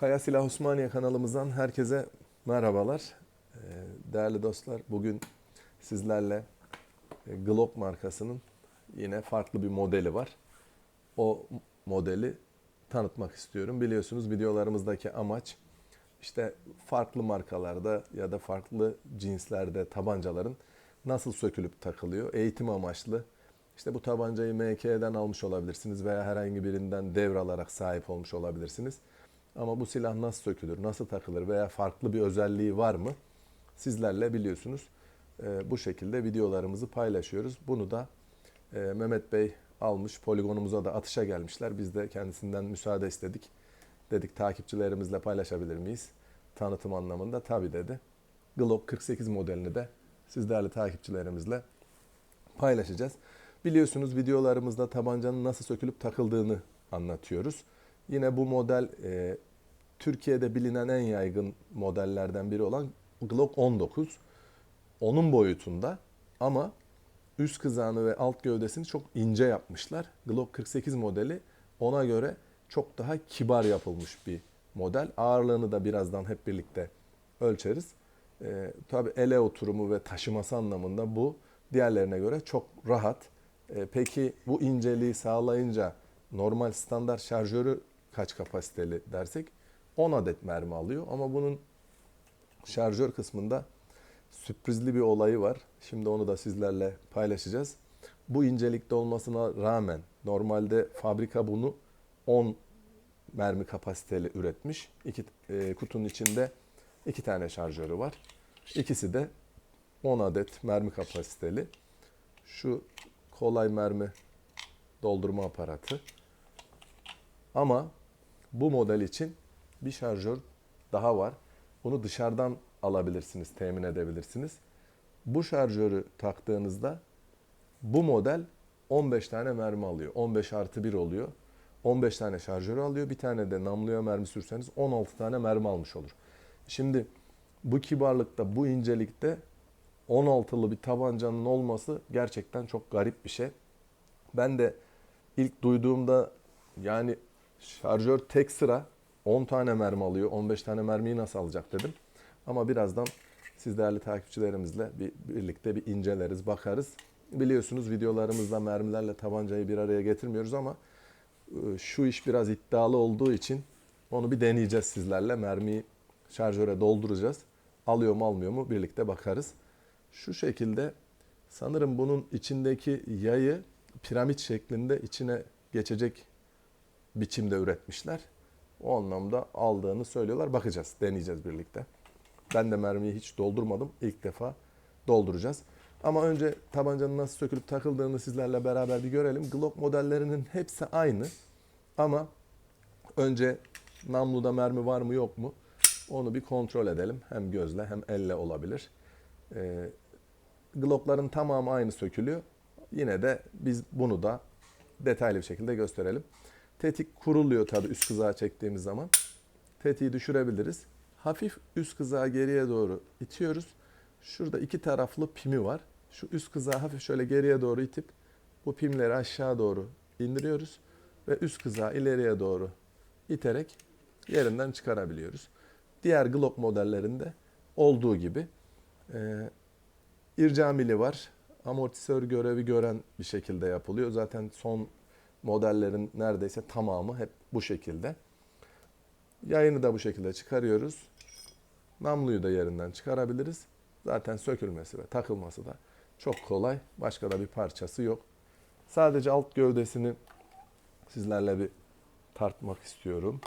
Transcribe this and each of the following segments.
Kaya Silah Osmaniye kanalımızdan herkese merhabalar. Ee, Değerli dostlar, bugün sizlerle e, Glock markasının yine farklı bir modeli var. O modeli tanıtmak istiyorum. Biliyorsunuz videolarımızdaki amaç işte farklı markalarda ya da farklı cinslerde tabancaların nasıl sökülüp takılıyor, eğitim amaçlı. İşte bu tabancayı MK'den almış olabilirsiniz veya herhangi birinden devralarak sahip olmuş olabilirsiniz. Ama bu silah nasıl sökülür, nasıl takılır veya farklı bir özelliği var mı? Sizlerle biliyorsunuz e, bu şekilde videolarımızı paylaşıyoruz. Bunu da e, Mehmet Bey almış, poligonumuza da atışa gelmişler. Biz de kendisinden müsaade istedik. Dedik takipçilerimizle paylaşabilir miyiz? Tanıtım anlamında tabii dedi. Glock 48 modelini de sizlerle takipçilerimizle paylaşacağız. Biliyorsunuz videolarımızda tabancanın nasıl sökülüp takıldığını anlatıyoruz. Yine bu model e, Türkiye'de bilinen en yaygın modellerden biri olan Glock 19. Onun boyutunda ama üst kızağını ve alt gövdesini çok ince yapmışlar. Glock 48 modeli ona göre çok daha kibar yapılmış bir model. Ağırlığını da birazdan hep birlikte ölçeriz. E, tabii ele oturumu ve taşıması anlamında bu diğerlerine göre çok rahat. E, peki bu inceliği sağlayınca normal standart şarjörü kaç kapasiteli dersek 10 adet mermi alıyor ama bunun şarjör kısmında sürprizli bir olayı var. Şimdi onu da sizlerle paylaşacağız. Bu incelikte olmasına rağmen normalde fabrika bunu 10 mermi kapasiteli üretmiş. İki, e, kutunun içinde iki tane şarjörü var. İkisi de 10 adet mermi kapasiteli. Şu kolay mermi doldurma aparatı. Ama bu model için bir şarjör daha var. Bunu dışarıdan alabilirsiniz, temin edebilirsiniz. Bu şarjörü taktığınızda bu model 15 tane mermi alıyor. 15 artı 1 oluyor. 15 tane şarjörü alıyor. Bir tane de namluya mermi sürseniz 16 tane mermi almış olur. Şimdi bu kibarlıkta, bu incelikte 16'lı bir tabancanın olması gerçekten çok garip bir şey. Ben de ilk duyduğumda yani şarjör tek sıra 10 tane mermi alıyor. 15 tane mermiyi nasıl alacak dedim. Ama birazdan siz değerli takipçilerimizle bir, birlikte bir inceleriz, bakarız. Biliyorsunuz videolarımızda mermilerle tabancayı bir araya getirmiyoruz ama e, şu iş biraz iddialı olduğu için onu bir deneyeceğiz sizlerle. Mermiyi şarjöre dolduracağız. Alıyor mu almıyor mu birlikte bakarız. Şu şekilde sanırım bunun içindeki yayı piramit şeklinde içine geçecek biçimde üretmişler. O anlamda aldığını söylüyorlar. Bakacağız, deneyeceğiz birlikte. Ben de mermiyi hiç doldurmadım. İlk defa dolduracağız. Ama önce tabancanın nasıl sökülüp takıldığını sizlerle beraber bir görelim. Glock modellerinin hepsi aynı. Ama önce namluda mermi var mı yok mu onu bir kontrol edelim. Hem gözle hem elle olabilir. Ee, Glock'ların tamamı aynı sökülüyor. Yine de biz bunu da detaylı bir şekilde gösterelim. Tetik kuruluyor tabii üst kızağa çektiğimiz zaman. Tetiği düşürebiliriz. Hafif üst kızağı geriye doğru itiyoruz. Şurada iki taraflı pimi var. Şu üst kızağı hafif şöyle geriye doğru itip bu pimleri aşağı doğru indiriyoruz. Ve üst kızağı ileriye doğru iterek yerinden çıkarabiliyoruz. Diğer Glock modellerinde olduğu gibi e, ircamili var. Amortisör görevi gören bir şekilde yapılıyor. Zaten son modellerin neredeyse tamamı hep bu şekilde. Yayını da bu şekilde çıkarıyoruz. Namluyu da yerinden çıkarabiliriz. Zaten sökülmesi ve takılması da çok kolay. Başka da bir parçası yok. Sadece alt gövdesini sizlerle bir tartmak istiyorum.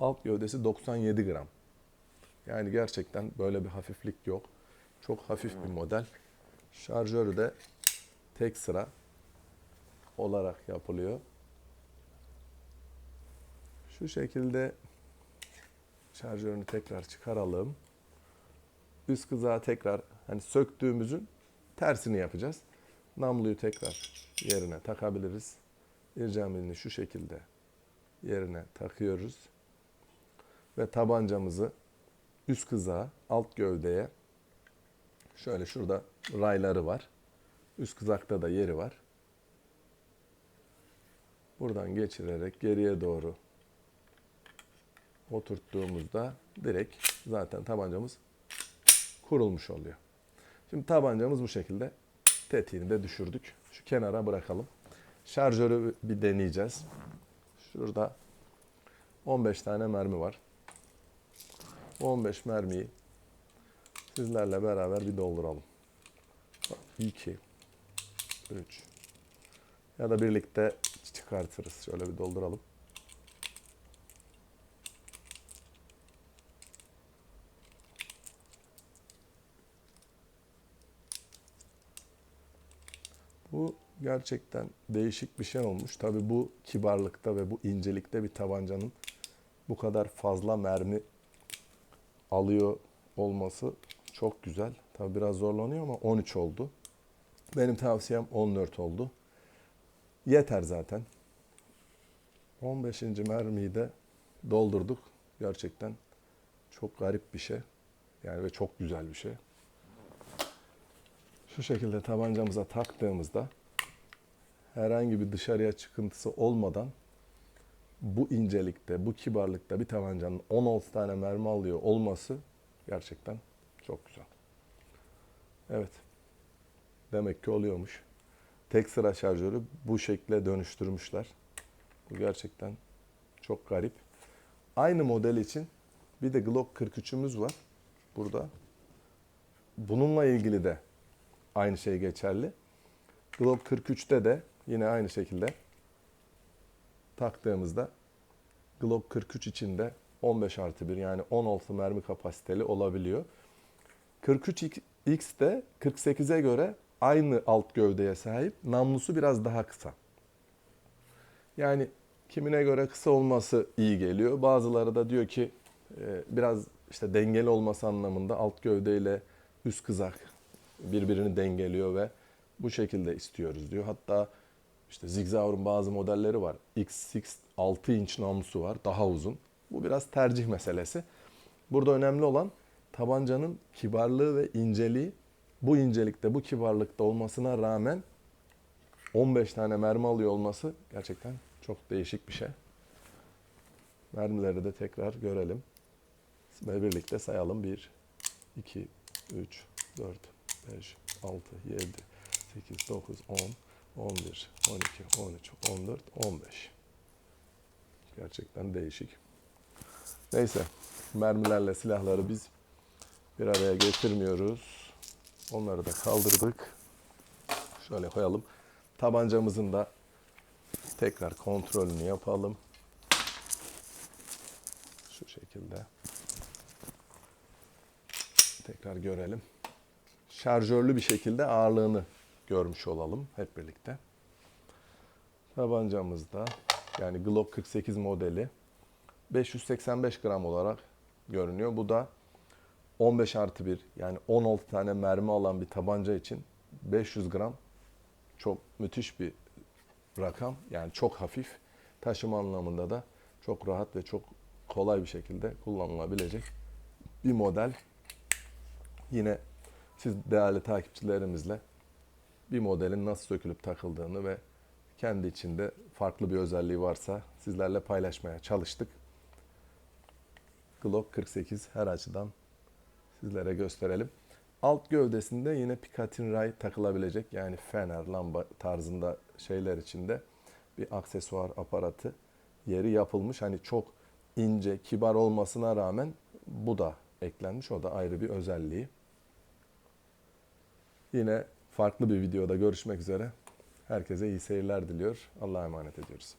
Alt gövdesi 97 gram. Yani gerçekten böyle bir hafiflik yok. Çok hafif bir model. Şarjörü de tek sıra olarak yapılıyor. Şu şekilde şarjörünü tekrar çıkaralım. Üst kızağı tekrar hani söktüğümüzün tersini yapacağız. Namluyu tekrar yerine takabiliriz. İrcamilini şu şekilde yerine takıyoruz. Ve tabancamızı üst kızağa, alt gövdeye şöyle şurada rayları var. Üst kızakta da yeri var. Buradan geçirerek geriye doğru oturttuğumuzda direkt zaten tabancamız kurulmuş oluyor. Şimdi tabancamız bu şekilde. Tetiğini de düşürdük. Şu kenara bırakalım. Şarjörü bir deneyeceğiz. Şurada 15 tane mermi var. Bu 15 mermiyi sizlerle beraber bir dolduralım. 2 3 ya da birlikte çıkartırız. Şöyle bir dolduralım. Bu gerçekten değişik bir şey olmuş. Tabii bu kibarlıkta ve bu incelikte bir tabancanın bu kadar fazla mermi alıyor olması çok güzel. Tabii biraz zorlanıyor ama 13 oldu. Benim tavsiyem 14 oldu. Yeter zaten. 15. mermiyi de doldurduk. Gerçekten çok garip bir şey. Yani ve çok güzel bir şey. Şu şekilde tabancamıza taktığımızda herhangi bir dışarıya çıkıntısı olmadan bu incelikte, bu kibarlıkta bir tabancanın 16 tane mermi alıyor olması gerçekten çok güzel. Evet. Demek ki oluyormuş. Tek sıra şarjörü bu şekle dönüştürmüşler. Bu gerçekten çok garip. Aynı model için bir de Glock 43'ümüz var burada. Bununla ilgili de aynı şey geçerli. Glock 43'te de yine aynı şekilde taktığımızda Glock 43 içinde 15 artı 1 yani 16 mermi kapasiteli olabiliyor. 43X de 48'e göre aynı alt gövdeye sahip. Namlusu biraz daha kısa. Yani kimine göre kısa olması iyi geliyor. Bazıları da diyor ki e, biraz işte dengeli olması anlamında alt gövdeyle üst kızak birbirini dengeliyor ve bu şekilde istiyoruz diyor. Hatta işte Zigzauer'un bazı modelleri var. X6 6 inç namlusu var. Daha uzun. Bu biraz tercih meselesi. Burada önemli olan tabancanın kibarlığı ve inceliği. Bu incelikte, bu kibarlıkta olmasına rağmen 15 tane mermi alıyor olması gerçekten çok değişik bir şey. Mermileri de tekrar görelim. Ve birlikte sayalım. 1, 2, 3, 4, 5, 6, 7, 8, 9, 10, 11, 12, 13, 14, 15. Gerçekten değişik. Neyse, mermilerle silahları biz bir araya getirmiyoruz. Onları da kaldırdık. Şöyle koyalım. Tabancamızın da tekrar kontrolünü yapalım. Şu şekilde. Tekrar görelim. Şarjörlü bir şekilde ağırlığını görmüş olalım hep birlikte. Tabancamızda yani Glock 48 modeli 585 gram olarak görünüyor. Bu da 15 artı 1 yani 16 tane mermi alan bir tabanca için 500 gram çok müthiş bir rakam. Yani çok hafif. Taşıma anlamında da çok rahat ve çok kolay bir şekilde kullanılabilecek bir model. Yine siz değerli takipçilerimizle bir modelin nasıl sökülüp takıldığını ve kendi içinde farklı bir özelliği varsa sizlerle paylaşmaya çalıştık. Glock 48 her açıdan sizlere gösterelim. Alt gövdesinde yine Picatinny ray takılabilecek yani fener, lamba tarzında şeyler içinde bir aksesuar aparatı yeri yapılmış. Hani çok ince, kibar olmasına rağmen bu da eklenmiş. O da ayrı bir özelliği. Yine farklı bir videoda görüşmek üzere. Herkese iyi seyirler diliyor. Allah'a emanet ediyoruz.